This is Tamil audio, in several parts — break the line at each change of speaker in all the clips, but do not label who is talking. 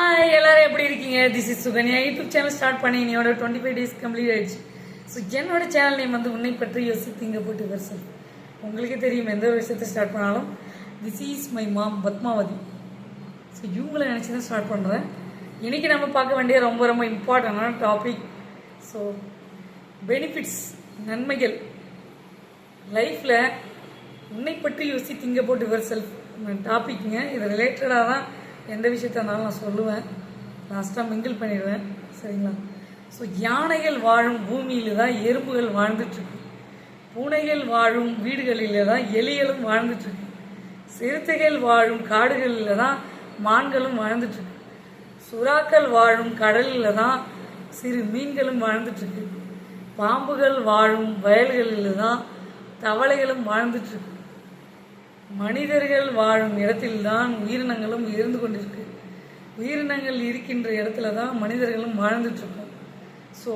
ஹாய் எல்லாரும் எப்படி இருக்கீங்க? This is Sukanya YouTube channel start பண்ணி என்னோட டுவெண்ட்டி ஃபைவ் டேஸ் கம்ப்ளீட் ஆயிடுச்சு. ஸோ என்னோட சேனல் நேம் வந்து உன்னை பற்றி யோசித்தீங்க போட்டு வருஷம் உங்களுக்கே தெரியும் எந்த ஒரு விஷயத்தை ஸ்டார்ட் பண்ணாலும் this is my mom Padmavathi. So இவங்கள நினச்சி தான் ஸ்டார்ட் பண்ணுறேன் இன்றைக்கி நம்ம பார்க்க வேண்டிய ரொம்ப ரொம்ப இம்பார்ட்டண்டான டாபிக் ஸோ பெனிஃபிட்ஸ் நன்மைகள். லைஃப்பில் உன்னை பற்றி யோசி திங்க போட்டு யுவர் செல்ஃப் டாபிக்ங்க இது ரிலேட்டடாக தான் எந்த விஷயத்த இருந்தாலும் நான் சொல்லுவேன். லாஸ்ட்டாக மிங்கிள் பண்ணிடுவேன். சரிங்களா? ஸோ யானைகள் வாழும் பூமியில் தான் எறும்புகள் வாழ்ந்துட்டுருக்கு. பூனைகள் வாழும் வீடுகளில் தான் எலிகளும் வாழ்ந்துட்டுருக்கு. சிறுத்தைகள் வாழும் காடுகளில் தான் மான்களும் வாழ்ந்துட்டுருக்கு. சுறாக்கள் வாழும் கடலில் தான் சிறு மீன்களும் வாழ்ந்துட்டுருக்கு. பாம்புகள் வாழும் வயல்களில் தான் தவளைகளும் வாழ்ந்துட்டுருக்கு. மனிதர்கள் வாழும் இடத்தில்தான் உயிரினங்களும் இருந்து கொண்டிருக்கு. உயிரினங்கள் இருக்கின்ற இடத்துல தான் மனிதர்களும் வாழ்ந்துட்டு இருக்கோம் ஸோ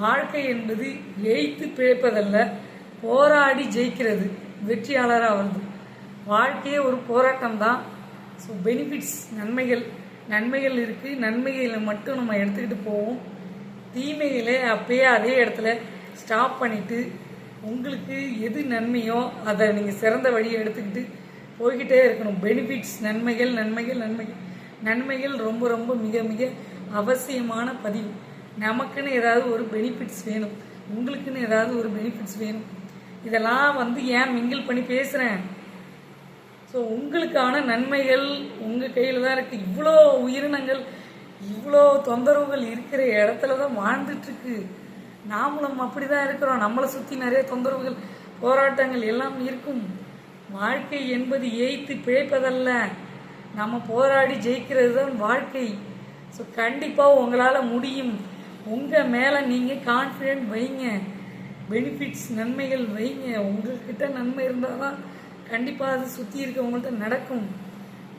வாழ்க்கை என்பது எய்த்து பிழைப்பதல்ல போராடி ஜெயிக்கிறது வெற்றியாளராக வருது. வாழ்க்கையே ஒரு போராட்டம் தான் ஸோ பெனிஃபிட்ஸ் நன்மைகள் நன்மைகள் இருக்குது நன்மைகளை மட்டும் நம்ம எடுத்துக்கிட்டு போவோம். தீமைகளை அப்பயே அதே இடத்துல ஸ்டாப் பண்ணிவிட்டு உங்களுக்கு எது நன்மையோ அதை நீங்கள் சிறந்த வழியை எடுத்துக்கிட்டு போய்கிட்டே இருக்கணும். பெனிஃபிட்ஸ் நன்மைகள் நன்மைகள் நன்மைகள். நன்மைகள் ரொம்ப ரொம்ப மிக மிக அவசியமான பதிவு. நமக்குன்னு ஏதாவது ஒரு பெனிஃபிட்ஸ் வேணும். உங்களுக்குன்னு ஏதாவது ஒரு பெனிஃபிட்ஸ் வேணும். இதெல்லாம் வந்து ஏன் மிங்கிள் பண்ணி பேசுகிறேன் ஸோ உங்களுக்கான நன்மைகள் உங்கள் கையில் தான் இருக்குது இவ்வளோ உயிரினங்கள் இவ்வளோ தொந்தரவுகள் இருக்கிற இடத்துல தான் வாழ்ந்துட்டுருக்கு நாமளும் அப்படி தான் இருக்கிறோம். நம்மளை சுற்றி நிறைய தொந்தரவுகள் போராட்டங்கள் எல்லாம் இருக்கும். வாழ்க்கை என்பது ஏய்த்து பிழைப்பதல்ல. நம்ம போராடி ஜெயிக்கிறது தான் வாழ்க்கை. ஸோ கண்டிப்பாக உங்களால் முடியும். உங்கள் மேலே நீங்கள் கான்ஃபிடென்ட் வைங்க. பெனிஃபிட்ஸ் நன்மைகள் வைங்க. உங்கள்கிட்ட நன்மை இருந்தால் தான் கண்டிப்பாக அது சுற்றி இருக்கவங்கள்ட்ட நடக்கும்.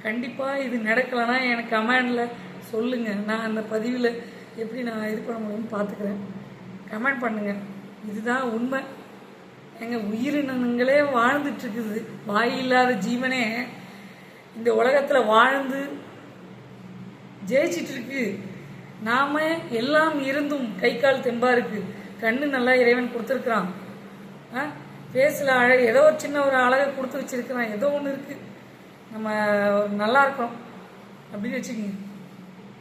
கண்டிப்பாக இது நடக்கலைன்னா எனக்கு கமெண்டில் சொல்லுங்கள் நான் அந்த பதிவில் எப்படி நான் இது பண்ண முடியும்னு பார்த்துக்கிறேன். கமெண்ட் பண்ணுங்கள் இதுதான் உண்மை. எங்கள் உயிரினங்களே வாழ்ந்துட்டு இருக்குது வாய் இல்லாத ஜீவனே இந்த உலகத்தில் வாழ்ந்து ஜெயிச்சிட்டு இருக்கு நாம எல்லாம் இருந்தும் கை கால் தெம்பா இருக்கு. கண்ணு நல்லா இறைவன் கொடுத்துருக்குறான். ஆ? ஃபேஸில் அழகு ஏதோ ஒரு சின்ன ஒரு அழகை கொடுத்து வச்சிருக்கிறான். ஏதோ ஒன்று இருக்கு. நம்ம நல்லா இருக்கோம். அப்படின்னு வச்சுக்கோங்க.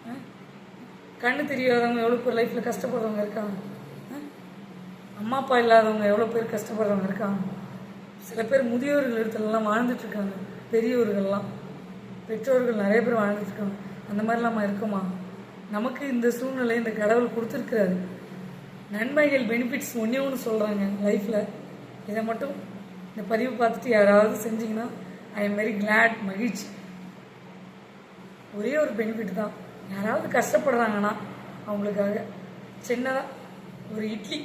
ஆ? கண்ணு தெரியாதவங்க எவ்வளோ பேர் லைஃப்பில் கஷ்டப்படுறவங்க இருக்காங்க. அம்மா அப்பா இல்லாதவங்க எவ்வளோ பேர் கஷ்டப்படுறவங்க இருக்காங்க. சில பேர் முதியோர்கள் இடத்துலலாம் வாழ்ந்துட்டுருக்காங்க பெரியோர்கள்லாம். பெரியவர்கள்லாம் பெற்றோர்கள் நிறைய பேர் வாழ்ந்துட்டுருக்காங்க அந்த மாதிரிலாம் இருக்குமா? இருக்கோமா நமக்கு இந்த சூழ்நிலை இந்த கடவுள் கொடுத்துருக்குறாரு. நன்மைகள் பெனிஃபிட்ஸ் ஒன்றே ஒன்று சொல்கிறாங்க லைஃப்பில் இதை மட்டும் இந்த பதிவு பார்த்துட்டு யாராவது செஞ்சிங்கன்னா ஐ எம் வெரி கிளாட் மகிழ்ச்சி. ஒரே ஒரு பெனிஃபிட் தான். யாராவது கஷ்டப்படுறாங்கன்னா அவங்களுக்காக சின்னதாக ஒரு இட்லி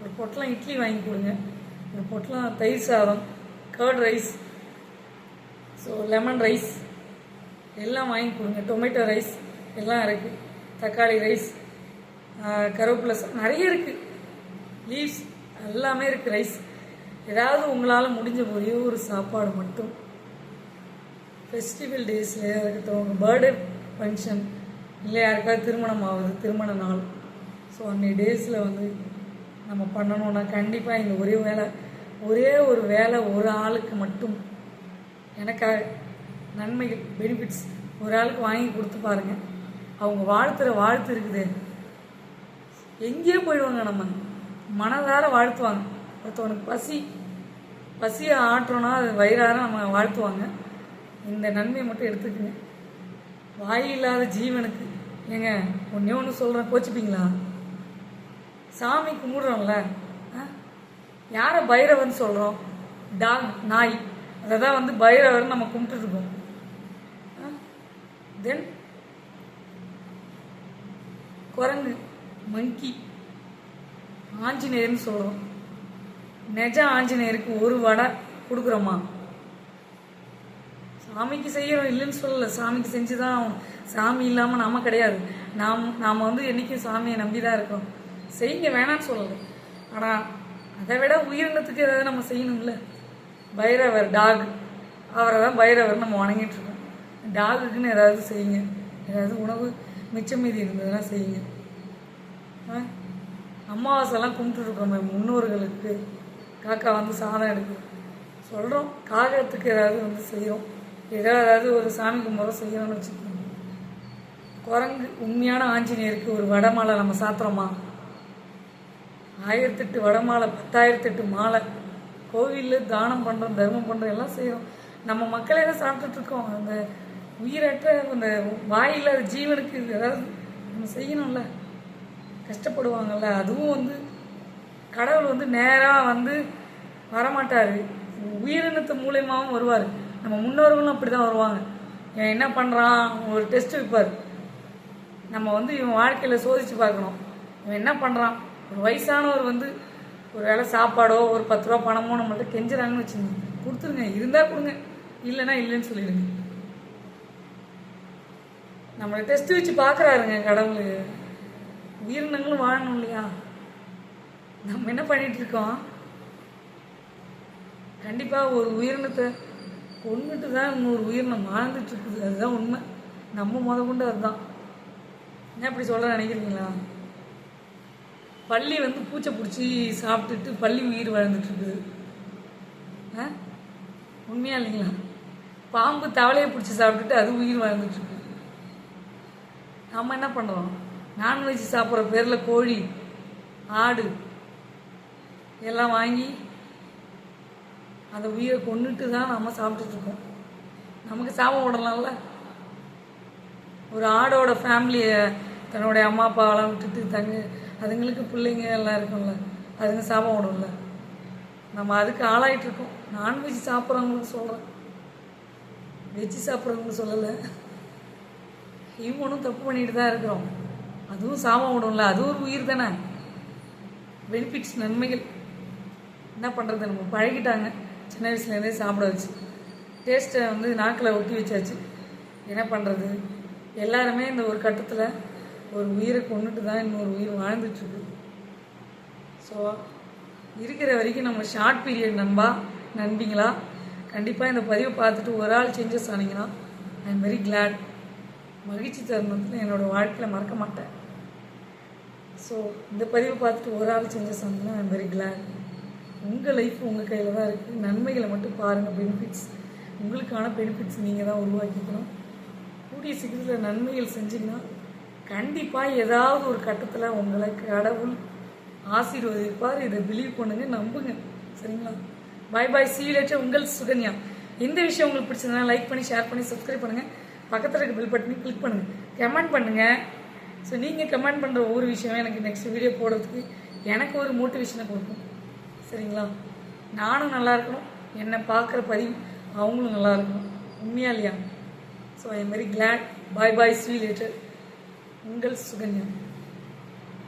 ஒரு பொட்டலம் இட்லி வாங்கி கொடுங்க. ஒரு பொட்டலம் தயிர் சாதம் curd rice so lemon rice எல்லாம் வாங்கி கொடுங்க. டொமேட்டோ ரைஸ் எல்லாம் இருக்குது தக்காளி ரைஸ் கருவேப்பிலை நிறைய இருக்குது லீவ்ஸ் எல்லாமே இருக்குது ரைஸ் ஏதாவது உங்களால் முடிஞ்ச ஒரே ஒரு சாப்பாடு மட்டும். ஃபெஸ்டிவல் டேஸில் இருக்கட்டும் உங்கள் பர்த்டே ஃபங்க்ஷன் இல்லை யாருக்காவது திருமணம் ஆகுது திருமண நாள். ஸோ அன்னை டேஸில் வந்து நம்ம பண்ணணும்னா கண்டிப்பாக இந்த ஒரே வேலை ஒரே ஒரு வேலை ஒரு ஆளுக்கு மட்டும். எனக்காக நன்மைகள் பெனிஃபிட்ஸ் ஒரு ஆளுக்கு வாங்கி கொடுத்து பாருங்க. அவங்க வாழ்த்துற வாழ்த்து இருக்குது. எங்கேயோ போயிடுவாங்க நம்ம. மனதார வாழ்த்துவாங்க. ஒருத்தவனுக்கு பசி பசியை ஆட்டுறோன்னா அது வயிறார நம்ம வாழ்த்துவாங்க. இந்த நன்மையை மட்டும் எடுத்துக்கங்க. வாய் இல்லாத ஜீவனுக்கு. ஏங்க ஒன்றே ஒன்று சொல்கிறேன் கோச்சிப்பீங்களா? சாமி கும்பிடுறோம்ல. ஆ? யாரை பைரவன் சொல்கிறோம் டாக் நாய். அதை தான் வந்து பைரவர் நம்ம கும்பிட்டுருக்கோம் தென் குரங்கு மங்கி ஆஞ்சநேயர்னு சொல்கிறோம் நெஜ ஆஞ்சநேயருக்கு ஒரு வடை கொடுக்குறோமா? சாமிக்கு செய்கிறோம் இல்லைன்னு சொல்லல. சாமிக்கு செஞ்சு தான் சாமி இல்லாமல் நாம கிடையாது. நாம் நாம் வந்து என்றைக்கும் சாமியை நம்பி தான் இருக்கோம். செய்யுங்க வேணாம்னு சொல்லலை ஆனால் அதை விட உயிரினத்துக்கு ஏதாவது நம்ம செய்யணும்ல? பைரவர் டாக். அவரை தான் பைரவர் நம்ம வணங்கிட்டு இருக்கோம். டாகுக்குன்னு ஏதாவது செய்யுங்க. ஏதாவது உணவு மிச்சம் மீதி இருந்ததுன்னா செய்யுங்க. ஆ? அமாவாசைலாம் கும்பிட்டுருக்கோமே முன்னோர்களுக்கு. காக்கா வந்து சாதம் எடுக்கு சொல்கிறோம் காகத்துக்கு ஏதாவது வந்து செய்கிறோம் ஏதோ ஏதாவது ஒரு சாமி கும்பிட செய்யணும்னு வச்சுக்கோங்க. குரங்கு உண்மையான ஆஞ்சநேயருக்கு ஒரு வடமாலை நம்ம சாத்துறோமா? ஆயிரத்தெட்டு வடமாலை பத்தாயிரத்தெட்டு மாலை. கோவிலில் தானம் பண்ணுறோம் தர்மம் பண்ணுறோம் எல்லாம் செய்கிறோம் நம்ம மக்களே தான் சாப்பிட்டுட்ருக்கோம் அந்த உயிரற்ற அந்த வாயில்லாத ஜீவனுக்கு ஏதாவது நம்ம செய்யணும்ல. கஷ்டப்படுவாங்கல்ல. அதுவும் வந்து கடவுள் வந்து நேராக வந்து வரமாட்டார். உயிரினத்து மூலயமாவும் வருவார். நம்ம முன்னோர்களும் அப்படி தான் வருவாங்க. இவன் என்ன பண்ணுறான் ஒரு டெஸ்ட் வைப்பார். நம்ம வந்து இவன் வாழ்க்கையில் சோதிச்சு பார்க்கணும். இவன் என்ன பண்ணுறான் ஒரு வயசானவர் வந்து ஒரு வேளை சாப்பாடோ ஒரு பத்து ரூபா பணமோ நம்மள்ட்ட கெஞ்சுறாங்கன்னு வச்சுங்க கொடுத்துருங்க. இருந்தால் கொடுங்க. இல்லைன்னா இல்லைன்னு சொல்லிடுங்க. நம்மளை டெஸ்ட் வச்சு பார்க்குறாருங்க கடவுள். உயிரினங்களும் வாழணும் இல்லையா? நம்ம என்ன பண்ணிட்டு இருக்கோம் கண்டிப்பாக ஒரு உயிரினத்தை கொண்டுட்டு தான் இன்னொரு உயிரினம் வாழ்ந்துட்டு இருக்குது அதுதான் உண்மை. நம்ம முத கொண்டு அதுதான். என்ன இப்படி சொல்ல நினைக்கிறீங்களா? பள்ளி வந்து பூச்சை பிடிச்சி சாப்பிட்டுட்டு பள்ளி உயிர் வாழ்ந்துட்டு இருக்குது ஆ? உண்மையா இல்லைங்களா? பாம்பு தவளையை பிடிச்சி சாப்பிட்டுட்டு அது உயிர் வாழ்ந்துட்டு இருக்கு நம்ம என்ன பண்ணுறோம் நான்வெஜ் சாப்பிட்ற பேரில் கோழி ஆடு எல்லாம் வாங்கி அந்த உயிரை கொண்டுட்டு தான் நம்ம சாப்பிட்டுட்டு இருக்கோம் நமக்கு சாபம் விடலாம்ல? ஒரு ஆடோட ஃபேமிலியை தன்னுடைய அம்மா அப்பாவெல்லாம் விட்டுட்டு தங்க அதுங்களுக்கு பிள்ளைங்க எல்லாம் இருக்கும்ல அதுங்க சாபம் விடும்ல நம்ம அதுக்கு ஆளாயிட்டு இருக்கோம் நான்வெஜ் சாப்பிட்றவங்களுக்கு சொல்கிறேன் வெஜ்ஜு சாப்பிட்றவங்களுக்கு சொல்லலை. இவனும் தப்பு பண்ணிட்டு தான் இருக்கிறோம். அதுவும் சாபம் விடும்ல அது ஒரு உயிர் தானே. பெனிஃபிட்ஸ் நன்மைகள். என்ன பண்ணுறது நம்ம? பழகிட்டாங்க. சின்ன வயசுலேருந்தே சாப்பிட வச்சு டேஸ்ட்டை வந்து நாக்கில் ஒட்டி வச்சாச்சு. என்ன பண்ணுறது எல்லாருமே இந்த ஒரு கட்டத்தில் ஒரு உயிரை கொண்டுட்டு தான் இன்னொரு உயிர் வாழ்ந்துட்டுருக்கு. ஸோ இருக்கிற வரைக்கும் நம்ம ஷார்ட் பீரியட் நண்பா நண்பிங்களா? கண்டிப்பாக இந்த பதிவை பார்த்துட்டு ஒரு ஆள் சேஞ்சஸ் ஆனீங்கன்னா ஐ எம் வெரி கிளாட் மகிழ்ச்சி தருணத்தில் என்னோடய வாழ்க்கையில் மறக்க மாட்டேன். ஸோ இந்த பதிவை பார்த்துட்டு ஒரு ஆள் சேஞ்சஸ் ஆனீங்கன்னா ஐ எம் வெரி கிளாட் உங்கள் லைஃப் உங்கள் கையில் தான் இருக்குது நன்மைகளை மட்டும் பாருங்கள் பெனிஃபிட்ஸ் உங்களுக்கான பெனிஃபிட்ஸ் நீங்கள் தான் உருவாக்கிக்கணும். கூடிய சீக்கிரத்தில் நன்மைகள் செஞ்சிங்கன்னா கண்டிப்பாக ஏதாவது ஒரு கட்டத்தில் உங்களை கடவுள் ஆசீர்வதிப்பார். இதை பிலீவ் பண்ணுங்க நம்புங்க. சரிங்களா? பாய் பாய் சீலேட்டர் உங்கள் சுகன்யா. இந்த விஷயம் உங்களுக்கு பிடிச்சதுனா லைக் பண்ணி ஷேர் பண்ணி சப்ஸ்கிரைப் பண்ணுங்கள் பக்கத்தில் இருக்க பில் பட்டனி கிளிக் பண்ணுங்கள் கமெண்ட் பண்ணுங்கள் ஸோ நீங்கள் கமெண்ட் பண்ணுற ஒவ்வொரு விஷயமே எனக்கு நெக்ஸ்ட் வீடியோ போடுறதுக்கு எனக்கு ஒரு மோட்டிவேஷனை கொடுக்கும். சரிங்களா? நானும் நல்லா இருக்கணும். என்னை பார்க்குற பதிவு அவங்களும் நல்லா இருக்கணும். உண்மையா இல்லையா? So I am very glad bye bye see later உங்கள் சுகன்யா.